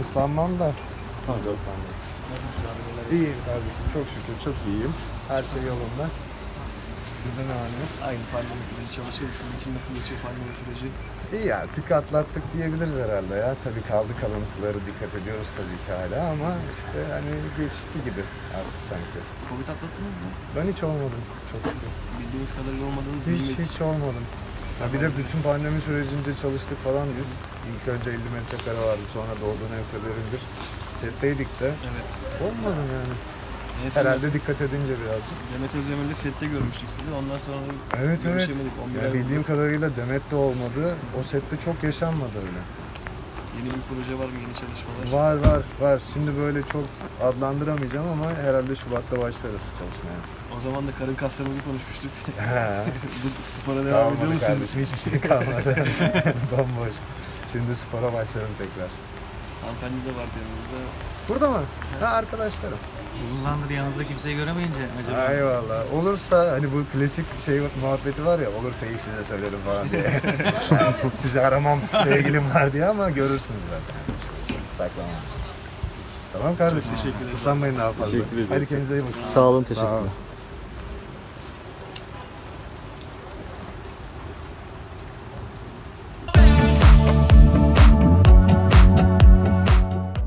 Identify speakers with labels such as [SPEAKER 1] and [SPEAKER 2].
[SPEAKER 1] ıslanmam da. Siz de ıslanmayın. İyiyim kardeşim çok şükür çok iyiyim. Her şey yolunda. Sizde ne var ne?
[SPEAKER 2] Aynı pandemi süreci çalışıyoruz. Sizin için nasıl geçiyor pandemi süreci?
[SPEAKER 1] İyi artık atlattık diyebiliriz herhalde ya. Tabii kaldı kalıntıları dikkat ediyoruz tabii ki hala ama işte hani geçti gibi artık sanki.
[SPEAKER 2] Covid atlattınız mı?
[SPEAKER 1] Ben hiç olmadım çok şükür.
[SPEAKER 2] Bildiğimiz kadarıyla olmadığını
[SPEAKER 1] Hiç
[SPEAKER 2] bilmedik.
[SPEAKER 1] hiç olmadım. Ha bir de bütün pandemi sürecinde çalıştık falan biz. İlk önce 50 metrekare vardı sonra dolduğuna kadar bir setteydik de.
[SPEAKER 2] Evet.
[SPEAKER 1] Olmadım yani.
[SPEAKER 2] Son
[SPEAKER 1] Herhalde dikkat edince birazcık.
[SPEAKER 2] Demet Özdemir'le sette görmüştük sizi. Ondan sonra
[SPEAKER 1] Evet evet.
[SPEAKER 2] görüşemedik. 11
[SPEAKER 1] Ya
[SPEAKER 2] ay
[SPEAKER 1] bildiğim
[SPEAKER 2] oldu.
[SPEAKER 1] kadarıyla Demet de olmadı. O sette çok yaşanmadı öyle.
[SPEAKER 2] Yeni bir proje var mı? Yeni çalışmalar?
[SPEAKER 1] Var var var. Şimdi böyle çok adlandıramayacağım ama herhalde Şubat'ta başlarız çalışmaya.
[SPEAKER 2] O zaman da karın kaslarımızı konuşmuştuk. Bu spora devam ediyor
[SPEAKER 1] Kalmadı
[SPEAKER 2] musun?
[SPEAKER 1] kardeşim hiçbir şey kalmadı. Bomboş. Şimdi spora başlarım tekrar.
[SPEAKER 2] Hanımefendi de vardı yanımızda.
[SPEAKER 1] Burada mı? Ha arkadaşlarım.
[SPEAKER 3] Uzun zamandır yanınızda kimseyi göremeyince acaba
[SPEAKER 1] Eyvallah. Olursa hani bu klasik şey muhabbeti var ya olursa ilk size söylerim falan diye. yani sizi aramam sevgilim var diye ama görürsünüz zaten. Saklamam. Tamam kardeşim.
[SPEAKER 2] Teşekkür ederim.
[SPEAKER 1] Islanmayın daha fazla.
[SPEAKER 4] Teşekkür ederim.
[SPEAKER 1] Hadi kendinize iyi bakın.
[SPEAKER 4] Sağ olun, teşekkürler.